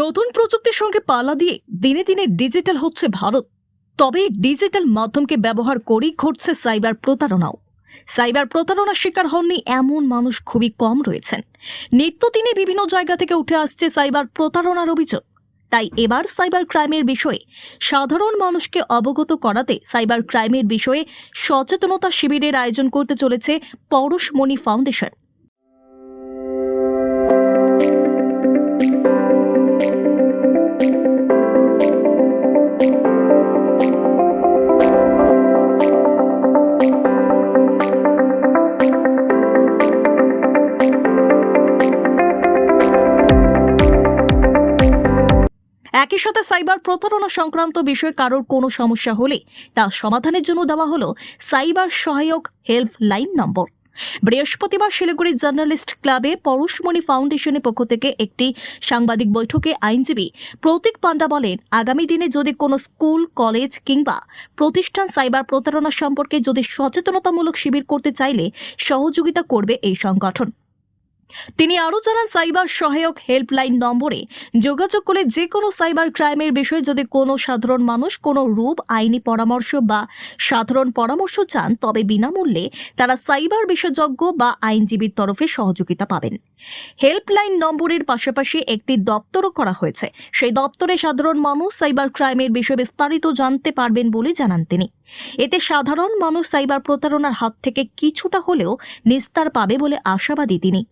নতুন প্রযুক্তির সঙ্গে পালা দিয়ে দিনে দিনে ডিজিটাল হচ্ছে ভারত। তবে ডিজিটাল মাধ্যমকে ব্যবহার করেই ঘটছে সাইবার প্রতারণাও। সাইবার প্রতারণার শিকার হননি এমন মানুষ খুবই কম রয়েছেন। নিত্যদিনে বিভিন্ন জায়গা থেকে উঠে আসছে সাইবার প্রতারণার অভিযোগ। তাই এবার সাইবার ক্রাইমের বিষয়ে সাধারণ মানুষকে অবগত করাতে সাইবার ক্রাইমের বিষয়ে সচেতনতা শিবিরের আয়োজন করতে চলেছে পরশমণি ফাউন্ডেশন। একই সাথে সাইবার প্রতারণা সংক্রান্ত বিষয়ে কারোর কোনো সমস্যা হলে তা সমাধানের জন্য দেওয়া হলো সাইবার সহায়ক হেল্প লাইন নম্বর। বৃহস্পতিবার শিলিগুড়ি জার্নালিস্ট ক্লাবে পরশমণি ফাউন্ডেশনের পক্ষ থেকে একটি সাংবাদিক বৈঠকে আইনজীবী প্রতীক পান্ডা বলেন, আগামী দিনে যদি কোনো স্কুল, কলেজ কিংবা প্রতিষ্ঠান সাইবার প্রতারণা সম্পর্কে যদি সচেতনতামূলক শিবির করতে চাইলে সহযোগিতা করবে এই সংগঠন। তিনি আরও জানান, সাইবার সহায়ক হেল্পলাইন নম্বরে যোগাযোগ করে যে কোনো সাইবার ক্রাইমের বিষয়ে যদি কোনো সাধারণ মানুষ কোনো রূপ, আইনি পরামর্শ বা সাধারণ পরামর্শ চান, তবে বিনামূল্যে তারা সাইবার বিশেষজ্ঞ বা আইনজীবীর তরফে সহযোগিতা পাবেন। হেল্পলাইন নম্বরের পাশাপাশি একটি দপ্তরও করা হয়েছে। সেই দপ্তরে সাধারণ মানুষ সাইবার ক্রাইমের বিষয়ে বিস্তারিত জানতে পারবেন বলে জানান তিনি। এতে সাধারণ মানুষ সাইবার প্রতারণার হাত থেকে কিছুটা হলেও নিস্তার পাবে বলে আশাবাদী তিনি।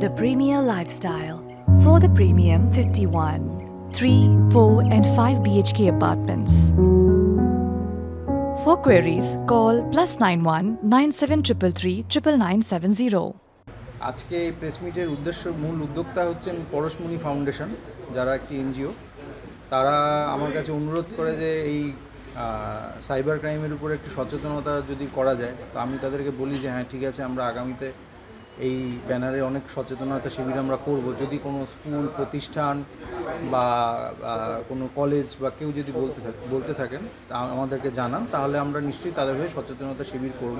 The Premier Lifestyle for the Premium 51, 3, 4, and 5 BHK apartments. For queries, call plus 91 9733 9970. আজকে এই প্রেস মিটের উদ্দেশ্য মূল উদ্যোক্তা হচ্ছেন পরশমণি ফাউন্ডেশন যারা একটি এনজিও তারা আমার কাছে অনুরোধ করে যে এই সাইবার ক্রাইমের উপর একটু সচেতনতা যদি করা যায় তো আমি তাদেরকে বলি যে হ্যাঁ ঠিক আছে আমরা আগামীতে এই ব্যানারে অনেক সচেতনতা শিবির আমরা করব। যদি কোনো স্কুল, প্রতিষ্ঠান বা কোনো কলেজ বা কেউ যদি বলতে থাকে, বলতে থাকেন আমাদেরকে জানান, তাহলে আমরা নিশ্চয়ই তাদের হয়ে সচেতনতা শিবির করব।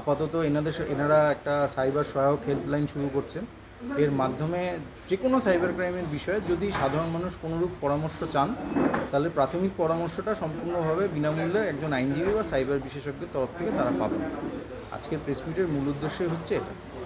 আপাতত এনাদের এনারা একটা সাইবার সহায়ক হেল্পলাইন শুরু করছেন। এর মাধ্যমে যে কোনো সাইবার ক্রাইমের বিষয়ে যদি সাধারণ মানুষ কোনোরূপ পরামর্শ চান, তাহলে প্রাথমিক পরামর্শটা সম্পূর্ণভাবে বিনামূল্যে একজন আইনজীবী বা সাইবার বিশেষজ্ঞের তরফ থেকে তারা পাবেন। আজকের প্রেস মিটের মূল উদ্দেশ্যই হচ্ছে এটা।